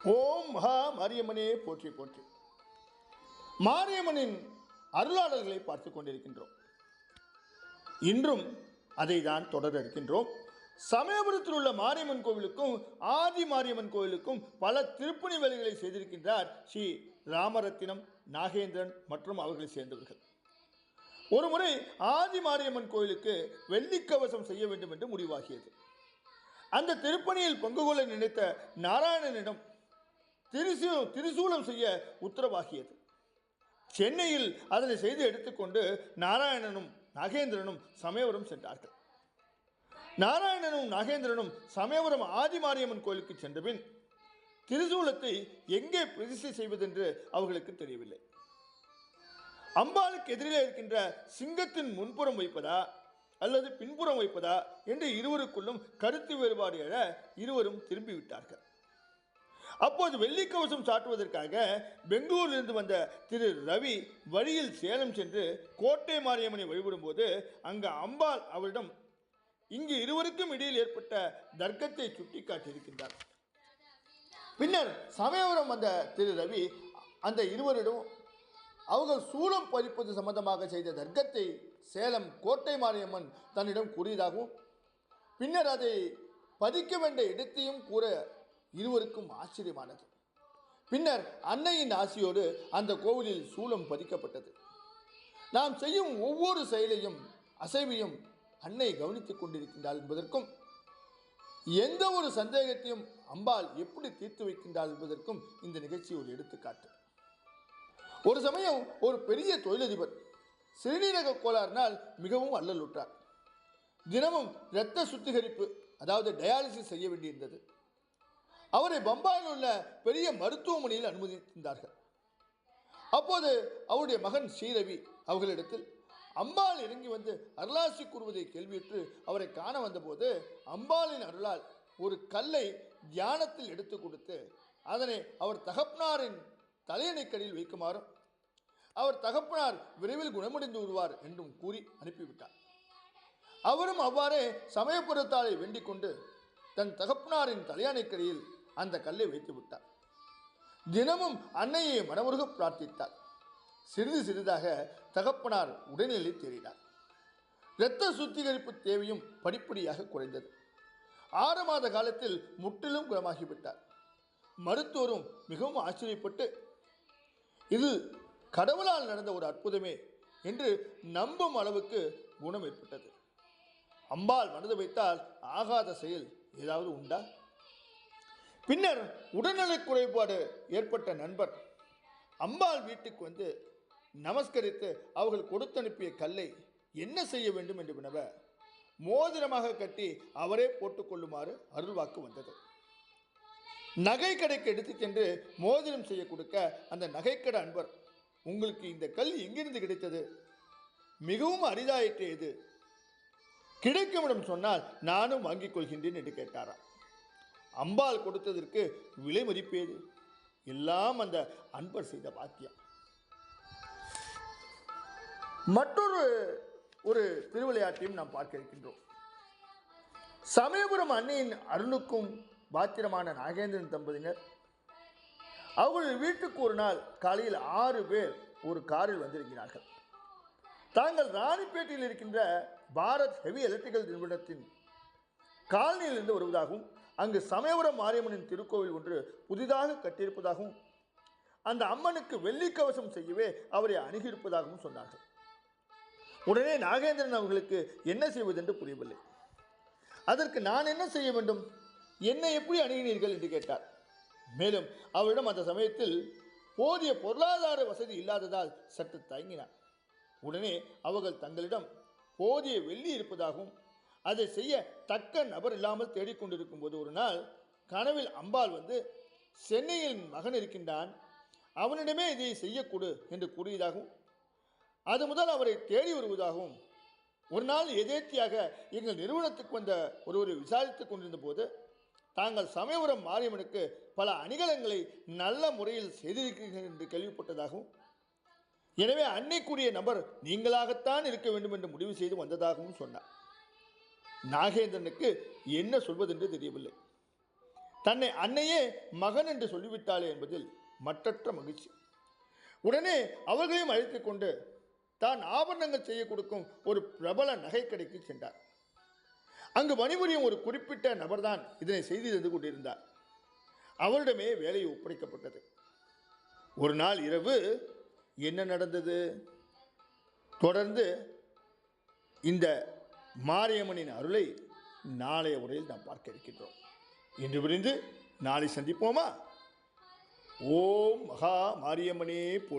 ஓம் மகா மாரியம்மனே போற்றி போற்றி. மாரியம்மனின் அருளாளர்களை பார்த்து கொண்டிருக்கின்றோம். இன்றும் அதை தான் தொடர இருக்கின்றோம் சமயபுரத்தில் உள்ள மாரியம்மன் கோவிலுக்கும் ஆதி மாரியம்மன் கோவிலுக்கும் பல திருப்பணி வேலைகளை செய்திருக்கின்றார் ஸ்ரீ ராமரத்தினம் நாகேந்திரன் மற்றும் அவர்களை சேர்ந்தவர்கள். ஒருமுறை ஆதி மாரியம்மன் கோயிலுக்கு வெள்ளிக்கவசம் செய்ய வேண்டும் என்று முடிவாகியது. அந்த திருப்பணியில் பங்கு கொள்ள நினைத்த நாராயணனிடம் திரிசூ திரிசூலம் செய்ய உத்தரவாகியது. சென்னையில் அதனை செய்து எடுத்துக்கொண்டு நாராயணனும் நாகேந்திரனும் சமயபுரம் சென்றார்கள். நாராயணனும் நாகேந்திரனும் சமயபுரம் ஆதிமாரியம்மன் கோயிலுக்கு சென்றபின் திருசூலத்தை எங்கே பிரதிஷ்டை செய்வதென்று அவர்களுக்கு தெரியவில்லை. அம்பாளுக்கு எதிரிலே இருக்கின்ற சிங்கத்தின் முன்புறம் வைப்பதா அல்லது பின்புறம் வைப்பதா என்று இருவருக்குள்ளும் கருத்து வேறுபாடு எழ இருவரும் திரும்பிவிட்டார்கள். அப்போது வெள்ளிக்கவசம் சாட்டுவதற்காக பெங்களூரிலிருந்து வந்த திரு ரவி வழியில் சேலம் சென்று கோட்டை மாரியம்மனை வழிபடும்போது அங்கு அம்பாள் அவரிடம் இங்கு இருவருக்கும் இடையில் ஏற்பட்ட தர்க்கத்தை சுட்டிக்காட்டியிருக்கின்றார். பின்னர் சமயபுரம் வந்த திரு ரவி அந்த இருவரிடம் அவர்கள் சூளம் பறிப்பது சம்பந்தமாக செய்த தர்க்கத்தை சேலம் கோட்டை மாரியம்மன் தன்னிடம் கூறியதாகவும் பின்னர் அதை பதிக்க வேண்டிய இடத்தையும் கூற இருவருக்கும் ஆச்சரியமானது. பின்னர் அன்னையின் ஆசியோடு அந்த கோவிலில் சூலம் பதிக்கப்பட்டது. நாம் செய்யும் ஒவ்வொரு செயலையும் அசைவையும் அன்னை கவனித்துக் கொண்டிருக்கின்றாள் என்பதற்கும் எந்த ஒரு சந்தேகத்தையும் அம்பாள் எப்படி தீர்த்து வைக்கின்றாள் என்பதற்கும் இந்த நிகழ்ச்சி ஒரு எடுத்துக்காட்டு. ஒரு சமயம் ஒரு பெரிய தொழிலதிபர் சிறுநீரக கோளாறினால் மிகவும் அல்லலுற்றார். தினமும் இரத்த சுத்திகரிப்பு அதாவது டயாலிசிஸ் செய்ய வேண்டியிருந்தது. அவரை பம்பாயில் உள்ள பெரிய மருத்துவமனையில் அனுமதித்திருந்தார்கள். அப்போது அவருடைய மகன் ஸ்ரீரவி அவர்களிடத்தில் அம்பாள் இறங்கி வந்து அருளாசி கூறுவதை கேள்வியுற்று அவரை காண வந்தபோது அம்பாளின் அருளால் ஒரு கல்லை தியானத்தில் எடுத்து கொடுத்து அதனை அவர் தகப்பனாரின் தலையணைக்கடியில் வைக்குமாறும் அவர் தகப்பனார் விரைவில் குணமடைந்து விடுவார் என்றும் கூறி அனுப்பிவிட்டார். அவரும் அவ்வாறே சமயபுரத்தாரை வேண்டிக் கொண்டு தன் தகப்பனாரின் தலையானைக்கடியில் அந்த கல்லை வைத்து விட்டார். தினமும் அன்னையை மனமுருக பிரார்த்தித்தார். சிறிது சிறிதாக தகப்பனார் உடல்நிலை தேறினார். இரத்த சுத்திகரிப்பு தேவையும் படிப்படியாக குறைந்தது. ஆறு மாத காலத்தில் முற்றிலும் குணமாகிவிட்டார். மருத்துவரும் மிகவும் ஆச்சரியப்பட்டு இது கடவுளால் நடந்த ஒரு அற்புதமே என்று நம்பும் அளவுக்கு குணம் ஏற்பட்டது. அம்பாள் மனது வைத்தால் ஆகாத செயல் ஏதாவது உண்டா? பின்னர் உடல்நலக் குறைபாடு ஏற்பட்ட நண்பர் அம்பாள் வீட்டுக்கு வந்து நமஸ்கரித்து அவர்கள் கொடுத்தனுப்பிய கல்லை என்ன செய்ய வேண்டும் என்று வினவ மோதிரமாக கட்டி அவரே போட்டுக்கொள்ளுமாறு அருள்வாக்கு வந்தது. நகை கடைக்கு எடுத்து சென்று மோதிரம் செய்ய கொடுக்க அந்த நகைக்கடை அன்பர் உங்களுக்கு இந்த கல் எங்கிருந்து கிடைத்தது? மிகவும் அரிதாயிற்று இது. கிடைக்கும் இடம் சொன்னால் நானும் வாங்கிக் கொள்கின்றேன் என்று கேட்டாராம். அம்பாள் கொடுத்ததற்கு விலை மதிப்பேது? எல்லாம் அந்த அன்பர் செய்த பாக்கியம். மற்றொரு ஒரு திருவிளையாட்டையும் நாம் பார்க்க இருக்கின்றோம். சமயபுரம் அன்னையின் அருணுக்கும் பாத்திரமான நாகேந்திரன் தம்பதியினர். அவர்கள் வீட்டுக்கு ஒரு நாள் காலையில் ஆறு பேர் ஒரு காரில் வந்திருக்கிறார்கள். தாங்கள் ராணிப்பேட்டையில் இருக்கின்ற பாரத் ஹெவி எலக்ட்ரிக்கல் நிறுவனத்தின் காலனியிலிருந்து வருவதாகவும் அங்கு சமயபுரம் மாரியம்மனின் திருக்கோவில் ஒன்று புதிதாக கட்டியிருப்பதாகவும் அந்த அம்மனுக்கு வெள்ளிக்கவசம் செய்யவே அவரை அணுகியிருப்பதாகவும் சொன்னார்கள். உடனே நாகேந்திரன் அவர்களுக்கு என்ன செய்வதென்று புரியவில்லை. அதற்கு நான் என்ன செய்ய வேண்டும்? என்னை எப்படி அணுகினீர்கள்? என்று கேட்டார். மேலும் அவரிடம் அந்த சமயத்தில் போதிய பொருளாதார வசதி இல்லாததால் சற்று தயங்கினார். உடனே அவர்கள் தங்களிடம் போதிய வெள்ளி இருப்பதாகவும் அதை செய்ய தக்க நபர் இல்லாமல் தேடிக்கொண்டிருக்கும் போது ஒரு நாள் கனவில் அம்பாள் வந்து சென்னையில் மகன் இருக்கின்றான். அவனிடமே இதை செய்யக்கூடு என்று கூறியதாகவும் அது முதல் அவரை தேடி வருவதாகவும் ஒரு நாள் எதேர்த்தியாக எங்கள் நிறுவனத்துக்கு வந்த ஒருவரை விசாரித்துக் கொண்டிருந்த போது தாங்கள் சமயபுரம் மாரியம்மனுக்கு பல அணிகலங்களை நல்ல முறையில் செய்திருக்கிறீர்கள் என்று கேள்விப்பட்டதாகவும் எனவே அன்னைக்குரிய நபர் நீங்களாகத்தான் இருக்க வேண்டும் என்று முடிவு செய்து வந்ததாகவும் சொன்னார். நாகேந்திரனுக்கு என்ன சொல்வதென்று தெரியவில்லை. தன்னை அன்னையே மகன் என்று சொல்லிவிட்டாளே என்பதில் மற்றற்ற மகிழ்ச்சி. உடனே அவர்களையும் அழைத்து கொண்டு தான் ஆபரணங்கள் செய்ய கொடுக்கும் ஒரு பிரபல நகைக்கடைக்கு சென்றார். அங்கு பணிபுரியும் ஒரு குறிப்பிட்ட நபர்தான் இதனை செய்து தந்து கொண்டிருந்தார். அவரிடமே வேலை ஒப்படைக்கப்பட்டது. ஒரு நாள் இரவு என்ன நடந்தது? தொடர்ந்து இந்த மாரியம்மனின் அருளை நாளைய உரையில் நாம் பார்க்க இருக்கின்றோம். இன்று விரிந்து நாளை சந்திப்போமா? ஓம் மகா மாரியம்மனே போற்றி